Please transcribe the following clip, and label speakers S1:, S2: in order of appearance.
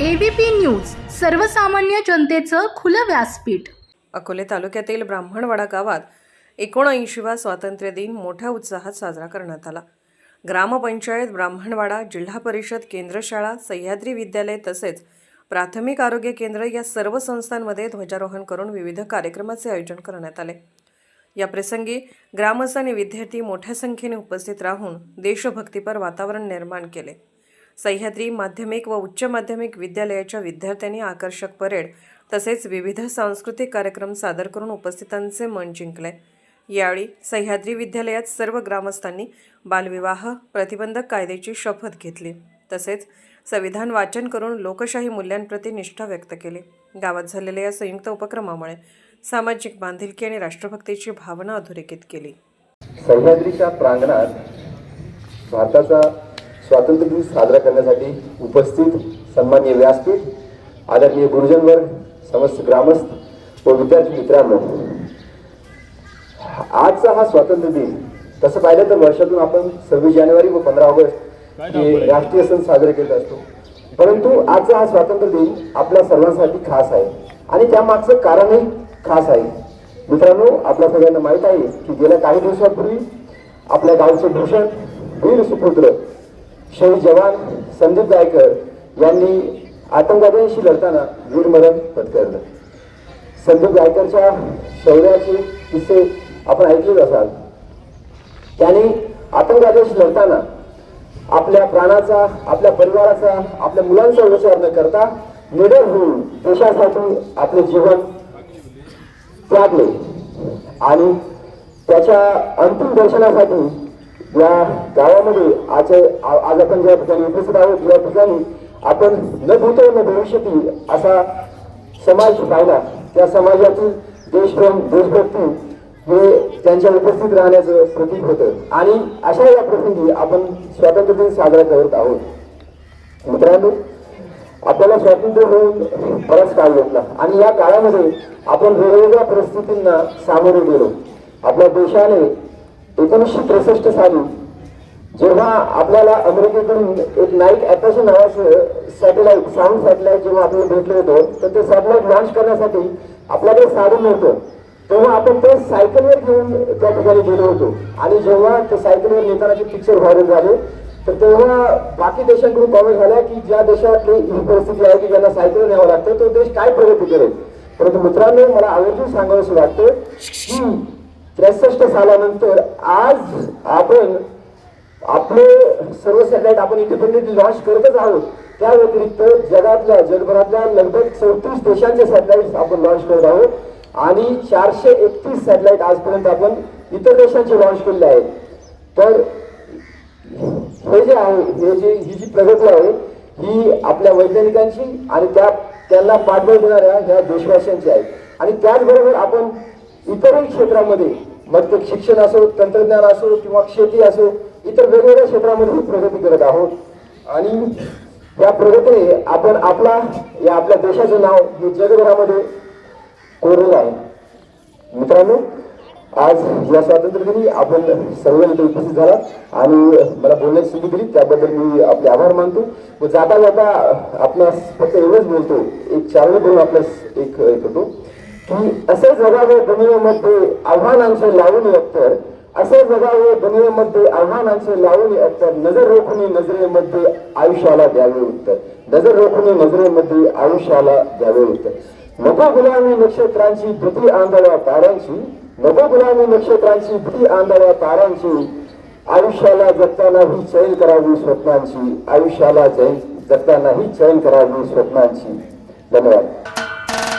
S1: ABP news सर्वसामान्य जनतेचं खुलं व्यासपीठ.
S2: अकोले तालुक्यातील ब्राह्मणवाडा गावात एकोणऐंशीवा स्वातंत्र्य दिन मोठ्या उत्साहात साजरा करण्यात आला. ग्रामपंचायत ब्राह्मणवाडा जिल्हा परिषद केंद्रशाळा सह्याद्री विद्यालय तसेच प्राथमिक आरोग्य केंद्र या सर्व संस्थांमध्ये ध्वजारोहण करून विविध कार्यक्रमाचे आयोजन करण्यात आले. या प्रसंगी ग्रामस्थ आणि विद्यार्थी मोठ्या संख्येने उपस्थित राहून देशभक्तीपर वातावरण निर्माण केले. सह्याद्री माध्यमिक व उच्च माध्यमिक विद्यालयाच्या विद्यार्थ्यांनी आकर्षक परेड तसेच विविध सांस्कृतिक कार्यक्रम सादर करून उपस्थितांचे मन जिंकले. यावेळी सह्याद्री विद्यालयात सर्व ग्रामस्थांनी बालविवाह प्रतिबंधक कायद्याची शपथ घेतली. तसेच संविधान वाचन करून लोकशाही मूल्यांप्रती निष्ठा व्यक्त केली. गावात झालेल्या या संयुक्त उपक्रमामुळे सामाजिक बांधिलकी आणि राष्ट्रभक्तीची भावना अधोरेखित केली.
S3: सह्याद्रीच्या प्रांगणात भारताचा स्वातंत्र्य दिन साजरा करण्यासाठी उपस्थित सन्माननीय व्यासपीठ आदरणीय गुरुजनवर्ग समस्त ग्रामस्थ व विद्यार्थी मित्रांनो आजचा हा स्वातंत्र्य दिन तसं पाहिलं तर वर्षातून आपण सव्वीस जानेवारी व पंधरा ऑगस्ट हे राष्ट्रीय सण साजरे करत असतो. परंतु आजचा हा स्वातंत्र्य दिन आपल्या सर्वांसाठी खास आहे आणि त्यामागचं कारणही खास आहे. मित्रांनो आपल्या सगळ्यांना माहीत आहे की गेल्या काही दिवसापूर्वी आपल्या गावचे भूषण वीर सुपुत्र शहीद जवान संदीप गायकर यांनी आतंकवाद्यांशी लढताना वीरमरण पत्करलं. संदीप गायकरच्या शौर्याचे किस्से आपण ऐकलेच असाल. त्यांनी आतंकवाद्यांशी लढताना आपल्या प्राणाचा आपल्या परिवाराचा आपल्या मुलांचा विचार न करता निडर होऊन देशासाठी आपले जीवन त्यागले. आणि त्याच्या अंतिम दर्शनासाठी या गावामध्ये आज आज आपण ज्या ठिकाणी उपस्थित आहोत या ठिकाणी आपण न भूतो न भविष्यती असा समाज पाहिला. त्या समाजातील देशप्रेम देशभक्ती हे त्यांच्या उपस्थित राहण्याचं प्रतीक होतं. आणि अशा या प्रसंगी आपण स्वातंत्र्य दिन साजरा करत आहोत. मित्रांनो आपल्याला स्वातंत्र्य होऊन बराच काळ घेतला आणि या काळामध्ये आपण वेगवेगळ्या परिस्थितींना सामोरे गेलो. आपल्या देशाने एकोणीसशे त्रेसष्ट साली जेव्हा आपल्याला अमेरिकेकडून एक नाईट अॅपॅशन नावाचं सॅटेलाइट साऊंड सॅटेलाइट जेव्हा आपल्याला भेटलं होतं तर ते सॅटेलाइट लॉन्च करण्यासाठी आपल्याकडे साधन नव्हतं तेव्हा आपण ते सायकलवर घेऊन त्या ठिकाणी गेलो होतो. आणि जेव्हा ते सायकलवर नेताना पिक्चर व्हायरल झाले तर तेव्हा बाकी देशांकडून कॉमेंट झाल्या की ज्या देशातली ही परिस्थिती आहे की ज्यांना सायकल न्यावं लागतं तो देश काय प्रगती करेल? परंतु मित्रांनो मला आवर्जून सांगावंसं वाटतं की त्रेसष्ट सालानंतर आज आपण आपले सर्व सॅटेलाइट आपण इंडिपेंडेंटली लॉन्च करतच आहोत. त्या व्यतिरिक्त जगातल्या जगभरातल्या लगभग चौतीस देशांचे सॅटेलाइट आपण लॉन्च करत आहोत. आणि चारशे एकतीस सॅटेलाइट आजपर्यंत आपण इतर देशांचे लॉन्च केलेले आहेत. तर हे जे आहे हे जे ही जी प्रगती आहे ही आपल्या वैज्ञानिकांची आणि त्या त्यांना पाठबळ देणाऱ्या ह्या देशवासियांची आहे. आणि त्याचबरोबर आपण इतरही क्षेत्रामध्ये मग ते शिक्षण असो तंत्रज्ञान असो किंवा शेती असो इतर वेगवेगळ्या क्षेत्रामध्ये ही प्रगती करत आहोत. आणि या प्रगतीने आपण आपला या आपल्या देशाचं नाव हे जगभरामध्ये कोरलेलं आहे. मित्रांनो आज या स्वातंत्र्य दिनी आपण सर्व इथे उपस्थित झाला आणि मला बोलण्याची संधी दिली त्याबद्दल मी आपले आभार मानतो. व जाता जाता आपणास फक्त एवढंच बोलतो एक चालणे करून आपल्यास एक हे करतो की असे जगावे दुनियेमध्ये आव्हानांचे लावून अत्तर असे जगावे दुनियेमध्ये आव्हानांचे लावून अत्तर नजर रोखून नजरेमध्ये आयुष्याला द्यावे उत्तर. नजर रोखून नजरेमध्ये आयुष्याला द्यावे उत्तर. नको गुलामी नक्षत्रांची भीती आंधळ्या ताऱ्यांची नको गुलामी नक्षत्रांची भीती आंधळ्या ताऱ्यांची. आयुष्याला जगतानाही चैन करावी स्वप्नांची. आयुष्याला जैन जगतानाही चैन करावी स्वप्नांची. धन्यवाद.